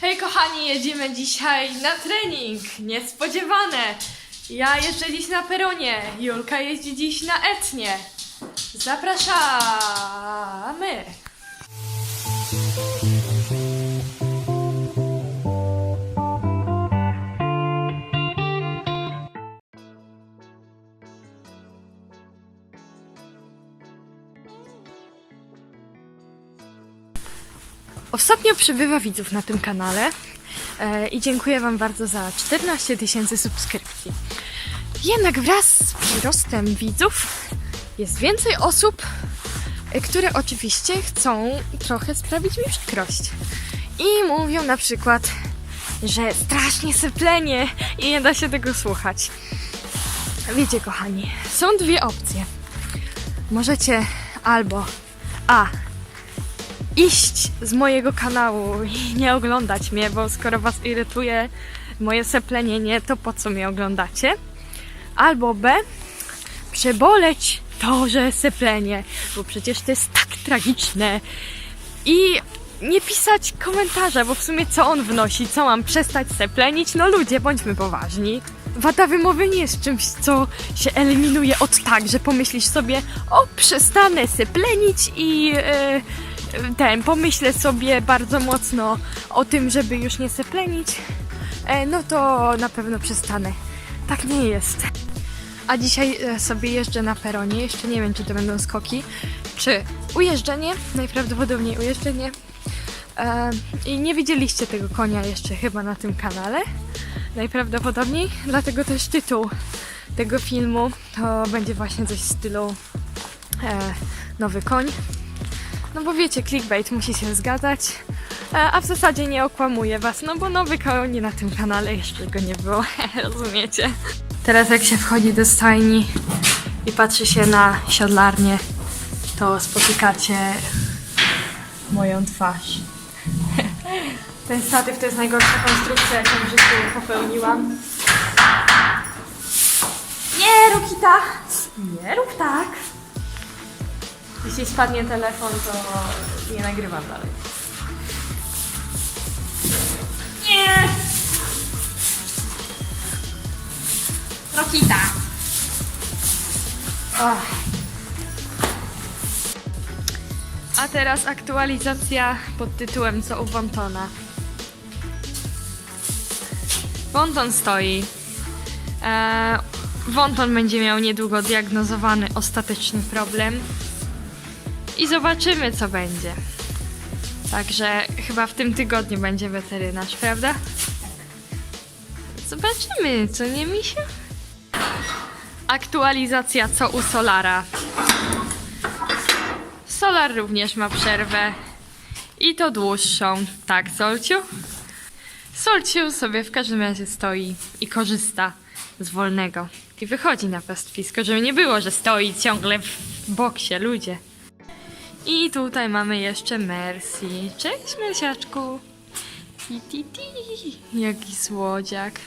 Hej kochani, jedziemy dzisiaj na trening. Niespodziewane. Ja jeżdżę dziś na peronie. Julka jeździ dziś na etnie. Zapraszamy. Ostatnio przybywa widzów na tym kanale e, i dziękuję Wam bardzo za 14 tysięcy subskrypcji. Jednak wraz z przyrostem widzów jest więcej osób, e, które oczywiście chcą trochę sprawić mi przykrość. I mówią na przykład, że strasznie syplenie i nie da się tego słuchać. Wiecie, kochani, są dwie opcje. Możecie albo A iść z mojego kanału i nie oglądać mnie, bo skoro was irytuje moje seplenienie, to po co mnie oglądacie? Albo B, przeboleć to, że seplenie, bo przecież to jest tak tragiczne i nie pisać komentarza, bo w sumie co on wnosi, co mam przestać seplenić? No ludzie, bądźmy poważni. Wada wymowy nie jest czymś, co się eliminuje od tak, że pomyślisz sobie, o, przestanę seplenić i e, ten, pomyślę sobie bardzo mocno o tym, żeby już nie seplenić, e, no to na pewno przestanę. Tak nie jest. A dzisiaj e, sobie jeżdżę na peronie, jeszcze nie wiem, czy to będą skoki, czy ujeżdżenie, najprawdopodobniej ujeżdżenie. E, I nie widzieliście tego konia jeszcze chyba na tym kanale, najprawdopodobniej, dlatego też tytuł tego filmu to będzie właśnie coś w stylu Nowy koń. No bo wiecie, clickbait musi się zgadzać, e, a w zasadzie nie okłamuję was, no bo nowy koń na tym kanale jeszcze go nie było, rozumiecie? Teraz jak się wchodzi do stajni i patrzy się na siodlarnię, to spotykacie moją twarz. Ten statyw to jest najgorsza konstrukcja, jaką w życiu popełniłam. Nie, Rukita! Nie rób tak! Jeśli spadnie telefon, to nie nagrywam dalej. Nie! Rokita! Och. A teraz aktualizacja pod tytułem Co u Wontona. Wonton stoi. Eee, Wonton będzie miał niedługo diagnozowany ostateczny problem i zobaczymy, co będzie. Także chyba w tym tygodniu będzie weterynarz, prawda? Zobaczymy, co nie misia? Aktualizacja co u Solara. Solar również ma przerwę. I to dłuższą. Tak, Solciu? Solciu sobie w każdym razie stoi i korzysta z wolnego. I wychodzi na pastwisko, żeby nie było, że stoi ciągle w boksie, ludzie. I tutaj mamy jeszcze Mercy. Cześć, Mersiaczku. Ti, ti, ti. Jaki słodziak.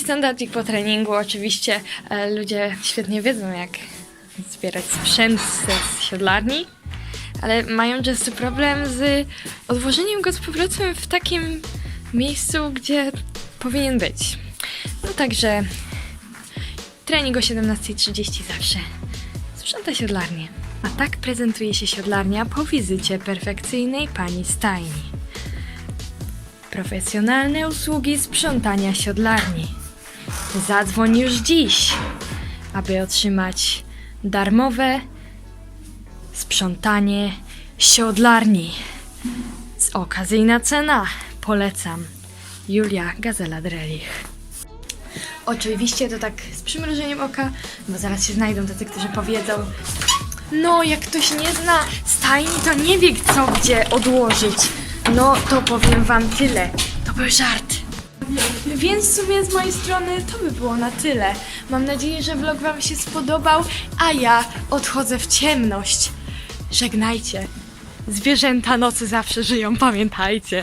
Standardzik po treningu. Oczywiście e, ludzie świetnie wiedzą, jak zbierać sprzęt z siodlarni, ale mają często problem z odłożeniem go z powrotem w takim miejscu, gdzie powinien być. No także trening o 17.30 zawsze. Sprząta siodlarnię. A tak prezentuje się siodlarnia po wizycie perfekcyjnej pani stajni. Profesjonalne usługi sprzątania siodlarni. Zadzwoń już dziś, aby otrzymać darmowe sprzątanie siodlarni. Z okazyjna cena. Polecam. Julia Gazela Drelich. Oczywiście to tak z przymrużeniem oka, bo zaraz się znajdą tacy, którzy powiedzą No, jak ktoś nie zna stajni, to nie wie co gdzie odłożyć. No, to powiem wam tyle. To był żart. Więc w sumie z mojej strony to by było na tyle. Mam nadzieję, że vlog wam się spodobał, a ja odchodzę w ciemność. Żegnajcie. Zwierzęta nocy zawsze żyją, pamiętajcie.